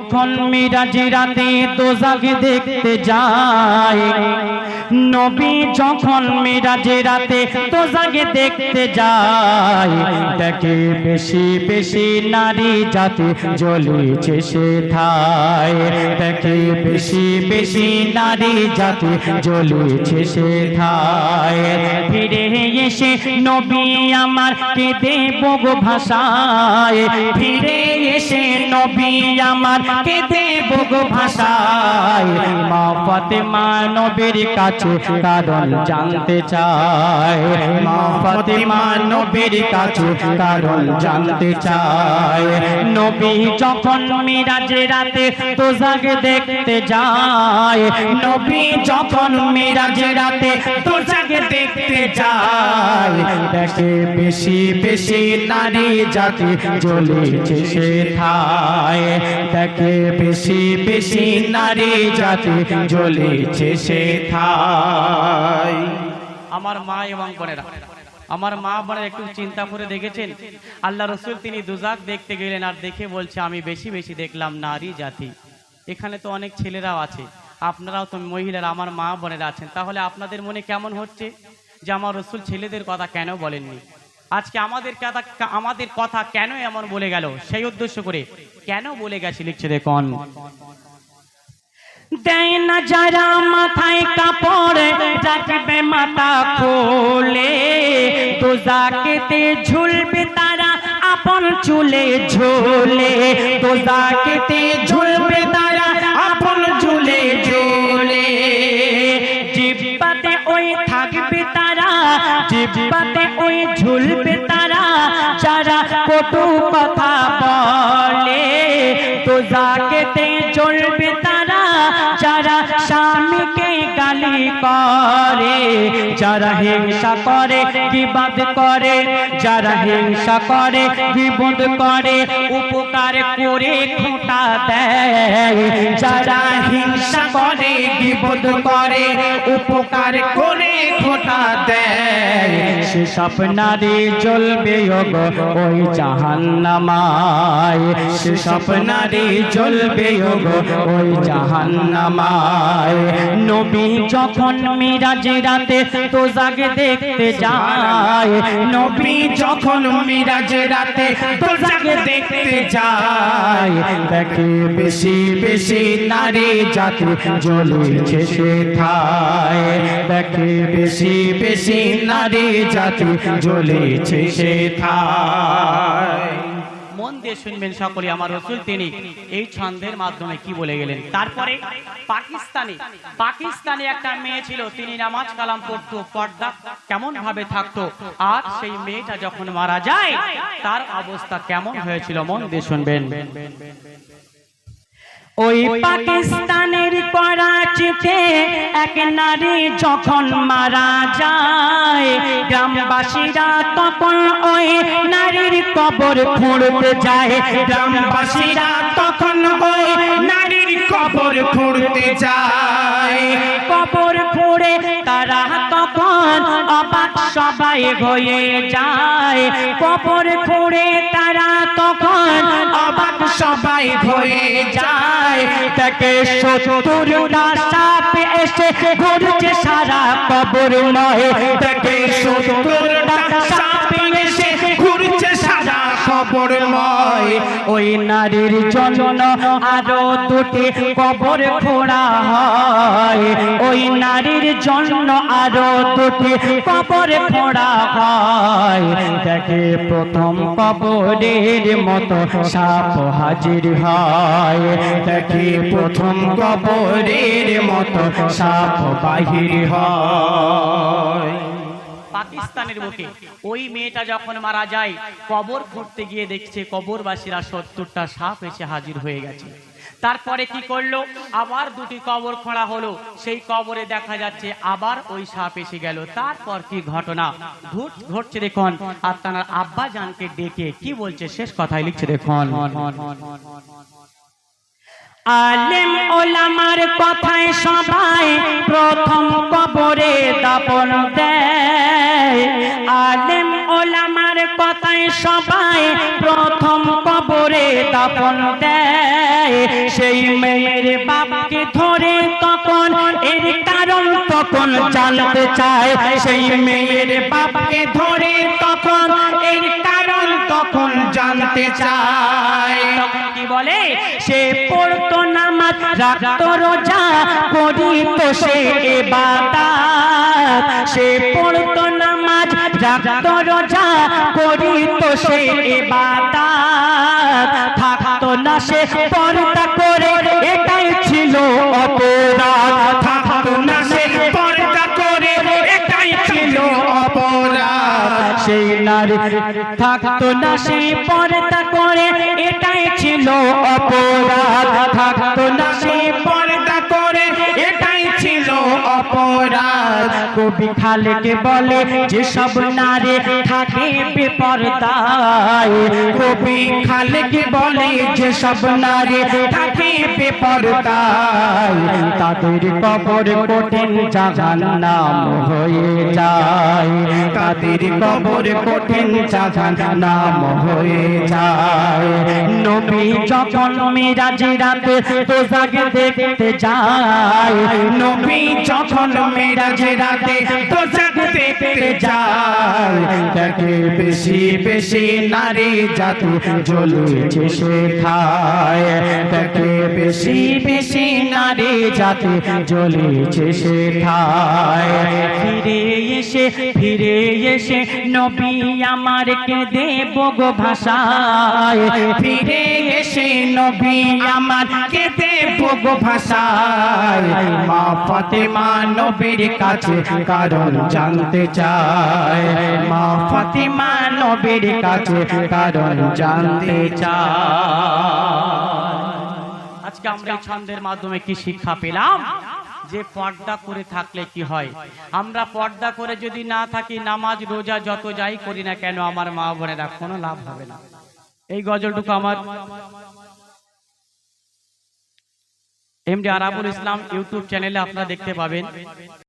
যখন মিরাজি রাতে দোজাকে দেখতে যায়। নবী যখন মিরাজে রাতে দোজাকে দেখতে যায়, দেখে বেশি বেশি নারী জাতি জ্বলেছে সে ঠায় দেখে বেশি বেশি নারী জাতি জ্বলেছে সে ঠায় ফিরে এসে নবী আমার কেঁদে বগ ভাষায় নবী আমার কেঁদে বগ ভাষায়, মা ফাতেমা নবীর কাছে কারণ জানতে চায়। মা ফাতেমা নবীর কাছে কারণ জানতে চায়। নবী যখন মিরাজে রাতে তোজাক দেখতে যায়, নবী যখন মিরাজে রাতে তোজাক দেখতে যায়, দেখে বেশি বেশি নারী জাতি জ্বলেছে সে থায় দেখে বেশি বেশি নারী জাতি জ্বলেছে সে থায় আমার মা এবং বোনেরা, আমার মা বোনেরা একটু চিন্তা করে দেখেছেন? আল্লাহ রসুল তিনি দুজাক দেখতে গেলেন আর দেখে বলছে, আমি বেশি বেশি দেখলাম নারী জাতি। এখানে তো অনেক ছেলেরাও আছে। আপনারাও তো মহিলারা, আমার মা বোনেরা আছেন। তাহলে আপনাদের মনে কেমন হচ্ছে যে আমার রসুল ছেলেদের কথা কেন বলেননি? আজকে আমাদের কথা আমাদের কথা কেন এমন বলে গেল? সেই উদ্দেশ্য করে কেন বলে গেছে? লিখছে দেখুন। দেয় না যারা মাথায় মাথা খোলে। তো ঝুলবে তারা আপন চুলে ঝোলে। তো জাকেতে ঝুলবে তারা আপন চুলে ঝোলে। জিব্বাতে ওই তারা জিব্বাতে ওই ঝুলবে তারা, যারা কটু কথা বলে। তো জাকেতে চলবে তারা, যারা স্বামীকে গালি করে। যারা হিংসা করে, বিবাদ করে। যারা হিংসা করে, বিপদ করে, উপকার করে খোঁটা দেয়। যারা হিংসা করে, বিপদ করে, উপকার করে খোঁটা দেয়। সে সব নারী জ্বলবে ওগো ওই জাহান্নামায়। সে সব নারী জ্বলবে ওগো ওই জাহান্নামায়। নবী যখন মিরাজে রাতে তো জাগে দেখতে যায়, নবী যখন মিরাজে রাতে তো জাগে দেখতে যায়, দেখে বেশি বেশি নারী জাতি জ্বলেছে সে থায় দেখে বেশি বেশি নারী জাতি জ্বলেছে সে মন দিয়ে শুনবেন সকলে, আমার রসুল তিনি এই ছন্দের মাধ্যমে কি বলে গেলেন? তারপরে পাকিস্তানে পাকিস্তানে একটা মেয়ে ছিল, তিনি নামাজ কালাম পড়তো, পর্দা কেমন ভাবে থাকতো? আর সেই মেয়েটা যখন মারা যায়, তার অবস্থা কেমন হয়েছিল? মন দিয়ে শুনবেন। ওই পাকিস্তানের করাচিতে এক নারী যখন মারা যায়, গ্রামবাসীরা তখন ওই নারীর কবর খুঁড়তে যায়। গ্রামবাসীরা তখন ওই নারীর কবর খুঁড়তে যায়। কবর খুঁড়ে তারা তখন অবাক সবাই হয়ে যায়। কবর খুঁড়ে তারা অবাক সবাই হয়ে যায়। তাকে সত্তরটা সাপ এসে ঘুরছে সারা কবর নয় তাকে সত্তরটা সাপ ওই নারীর জন্য আরও দুটি কবর খোঁড়া হয়। ওই নারীর জন্য আরও দুটি কবর খোঁড়া হয়। দেখে প্রথম কবরের মতো সাপ হাজির হয়। দেখে প্রথম কবরের মতো সাপ বাহির হয়। পাকিস্তানের বুকে ওই মেয়েটা যখন মারা যায়, কবর খুঁড়তে গিয়ে দেখছে কবরবাসীরা সত্তরটা সাপ এসে হাজির হয়ে গেছে। তারপরে কি করল? আবার দুটি কবর খোঁড়া হলো। সেই কবরে দেখা যাচ্ছে আবার ওই সাপ এসে গেল। তারপর কি ঘটনা? ঘুট ঘটছে দেখুন। আর তার আব্বা জানকে ডেকে কি বলছে? শেষ কথাই লিখছে দেখুন। আলেম ওলামার কথায় সবাই প্রথম কবরে দাপন দেয়। দাপন দেয়। সেই মেয়ের বাবাকে ধরে তখন এর কারণ তখন জানতে চায়। সেই মেয়ের বাবাকে ধরে তখন এর কারণ তখন জানতে চায়, তখন কি বলে? সে পড়তো নামাজ, রাখতো রোজা করিত সে এবাদাত সে পড়তো নামাজ, রাখতো রোজা করিত সে এবাদাত থাকতো না সে পর্দা করে থাকতো না সে পর্দা করে এটাই ছিল অপরাধ। খালেকে বলে যে সব নারী থাকে বেপরদায়, কবি খালেকে বলে যে সব নারী থাকে বেপরদায়, তাদের কবর কঠিন জাহান নাম হয়ে যায়। তাদের কবর কঠিন জাহান নাম হয়ে যায়। নবী যখন মিরাজে রাতে তোজাকে দেখতে যায়, নবী যখন মিরাজে রাতে তোজাকে দেখতে যায় তাকে বেশি বেশি নারী জাতু সে খায় তাকে বেশি বেশি নারী জাতি জ্বলেছে সে খায় ফিরে এসে ফিরে এসে নবী আমার কে দেব গো ভাষায়। ফিরে এসে নবী আমার কে দেব গো ভাষায়। মা ফাতেমা নবীর কাছে কারণ জানতে চায়। মা ফাতেমা নবীর কাছে কারণ জানতে চায়। আজকে আমরা এই ছন্দের মাধ্যমে কি শিক্ষা পেলাম? যে পর্দা করে থাকলে কি হয়? আমরা পর্দা করে যদি না থাকি, নামাজ, রোজা যত যাই করি না কেন, আমার মা বোনেরা কোনো লাভ হবে না। এই গজলটুকু আমার এমডি আরাবুল ইসলাম ইউটিউব চ্যানেলে আপনারা দেখতে পাবেন।